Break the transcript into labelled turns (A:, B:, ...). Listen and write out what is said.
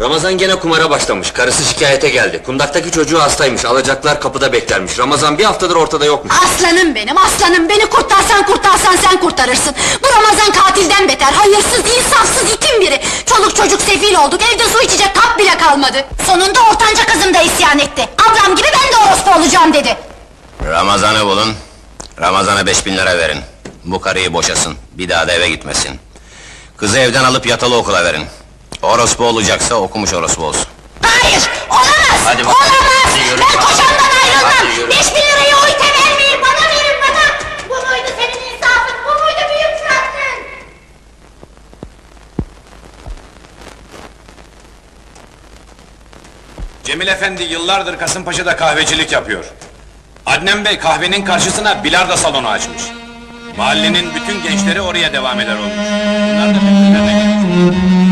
A: Ramazan gene kumara başlamış. Karısı şikayete geldi. Kundaktaki çocuğu hastaymış. Alacaklar kapıda beklermiş. Ramazan bir haftadır ortada yokmuş.
B: Aslanım benim, aslanım! Beni kurtarsan kurtarsan sen kurtarırsın! Bu Ramazan katilden beter, hayırsız, insafsız itin biri! Çoluk çocuk sefil olduk, evde su içecek kap bile kalmadı! Sonunda ortanca kızım da isyan etti! Ablam gibi ben de orospu olacağım dedi!
C: Ramazan'ı bulun. Ramazan'a beş bin lira verin. Bu karıyı boşasın. Bir daha da eve gitmesin. Kızı evden alıp yatılı okula verin. Orospu olacaksa okumuş orospu olsun.
B: Hayır, olamaz!
C: Hadi bakalım.
B: olamaz!
C: Hadi yürü.
B: Ben kocamdan ayrılmam!
C: Hadi yürü.
B: Beş bin lirayı o ite vermeyin, bana verin bana! Bu muydu senin insafın, bu muydu büyük şartın?
D: Cemil Efendi yıllardır Kasımpaşa'da kahvecilik yapıyor. Adnan Bey kahvenin karşısına bilardo salonu açmış. Mahallenin bütün gençleri oraya devam eder olmuş. Bunlar da birbirlerine gelmiş.